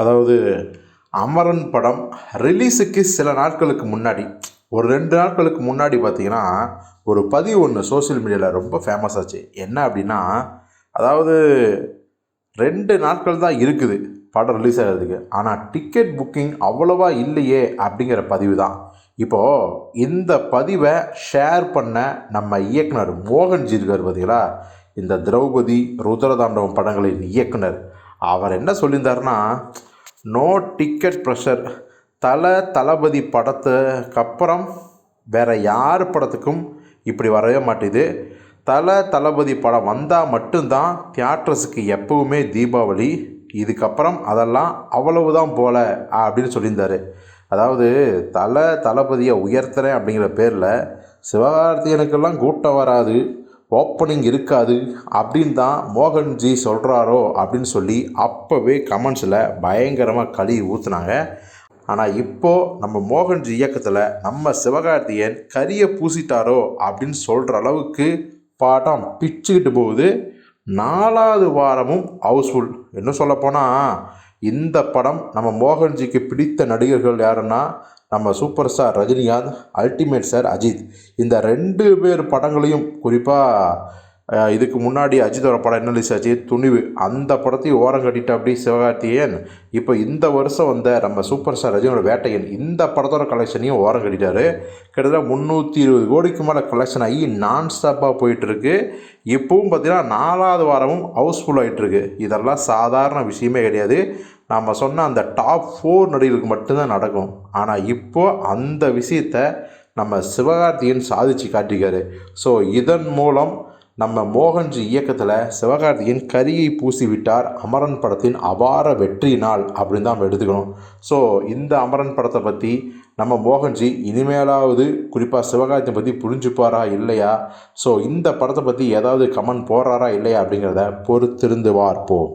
அதாவது அமரன் படம் ரிலீஸுக்கு சில நாட்களுக்கு முன்னாடி ஒரு ரெண்டு நாட்களுக்கு முன்னாடி பார்த்தீங்கன்னா ஒரு பதிவு ஒன்று சோஷியல் மீடியாவில் ரொம்ப ஃபேமஸ் ஆச்சு. என்ன அப்படின்னா அதாவது ரெண்டு நாட்கள் தான் இருக்குது படம் ரிலீஸ் ஆகிறதுக்கு. ஆனால் டிக்கெட் புக்கிங் அவ்வளோவா இல்லையே அப்படிங்கிற பதிவு தான். இப்போது இந்த பதிவை ஷேர் பண்ண நம்ம இயக்குனர் மோகன்ஜி இருக்கார் பார்த்தீங்களா? இந்த திரௌபதி ருத்ரதாண்டவம் படங்களின் இயக்குனர். அவர் என்ன சொல்லியிருந்தாருன்னா நோ டிக்கெட் ப்ரெஷர் தலை தளபதி படத்துக்கு அப்புறம் வேறு யார் படத்துக்கும் இப்படி வரவே மாட்டேது தலை தளபதி படம் வந்தால் மட்டும்தான் தியேட்டர்ஸுக்கு எப்போவுமே தீபாவளி இதுக்கப்புறம் அதெல்லாம் அவ்வளவு தான் போல அப்படின்னு சொல்லியிருந்தார். அதாவது தலை தளபதியை உயர்த்துறேன் அப்படிங்கிற பேரில் சிவகார்த்திகனுக்கெல்லாம் கூட்டம் வராது. ஓப்பனிங் இருக்காது. அப்படின்னு தான் மோகன்ஜி சொல்கிறாரோ அப்படின்னு சொல்லி அப்போவே கமெண்ட்ஸில் பயங்கரமாக கழுவி ஊற்றுனாங்க ஆனால் இப்போது நம்ம மோகன்ஜி இயக்கத்தில் நம்ம சிவகார்த்தியன் கரியை பூசிட்டாரோ அப்படின்னு சொல்கிற அளவுக்கு படம் பிச்சுக்கிட்டு போகுது. நாலாவது வாரமும் ஹவுஸ்ஃபுல் இன்னும் சொல்லப்போனால் இந்த படம் நம்ம மோகன்ஜிக்கு பிடித்த நடிகர்கள் யாருன்னா நம்ம super star Rajinikanth ultimate star Ajith. இந்த ரெண்டு பேர் படங்களையும் குறிப்பாக இதுக்கு முன்னாடி அஜித்தோட படம் என்ன ரிலீஸ் ஆச்சு? துணிவு. அந்த படத்தையும் ஓரம் கட்டிட்டு அப்படி சிவகார்த்திகேயன். இப்போ இந்த வருஷம் வந்த நம்ம சூப்பர் ஸ்டார் ரஜினியோட வேட்டையன் இந்த படத்தோட கலெக்ஷனையும் ஓரம் கட்டிட்டாரு. கிட்டத்தட்ட முந்நூற்றி இருபது கோடிக்கு மேலே கலெக்ஷன் ஆகி நான் ஸ்டாப்பாக போயிட்டுருக்கு. இப்போவும் பார்த்தீங்கன்னா நாலாவது வாரமும் ஹவுஸ்ஃபுல் ஆகிட்டுருக்கு இதெல்லாம் சாதாரண விஷயமே கிடையாது. நாம் சொன்ன அந்த டாப் ஃபோர் நடிகருக்கு மட்டும்தான் நடக்கும். ஆனால் இப்போது அந்த விஷயத்தை நம்ம சிவகார்த்திகேயன் சாதிச்சு காட்டிக்காரு ஸோ இதன் மூலம் நம்ம மோகன்ஜி இயக்கத்தில் சிவகார்த்திகேயன் கரியை பூசி விட்டார் அமரன் படத்தின் அபார வெற்றி நாள் அப்படின்னு தான் நம்ம எடுத்துக்கணும். ஸோ இந்த அமரன் படத்தை பற்றி நம்ம மோகன்ஜி இனிமேலாவது குறிப்பாக சிவகார்த்தியை பற்றி புரிஞ்சுப்பாரா இல்லையா? ஸோ இந்த படத்தை பற்றி ஏதாவது கமெண்ட் போடுறாரா இல்லையா அப்படிங்கிறத பொறுத்திருந்து பார்ப்போம்.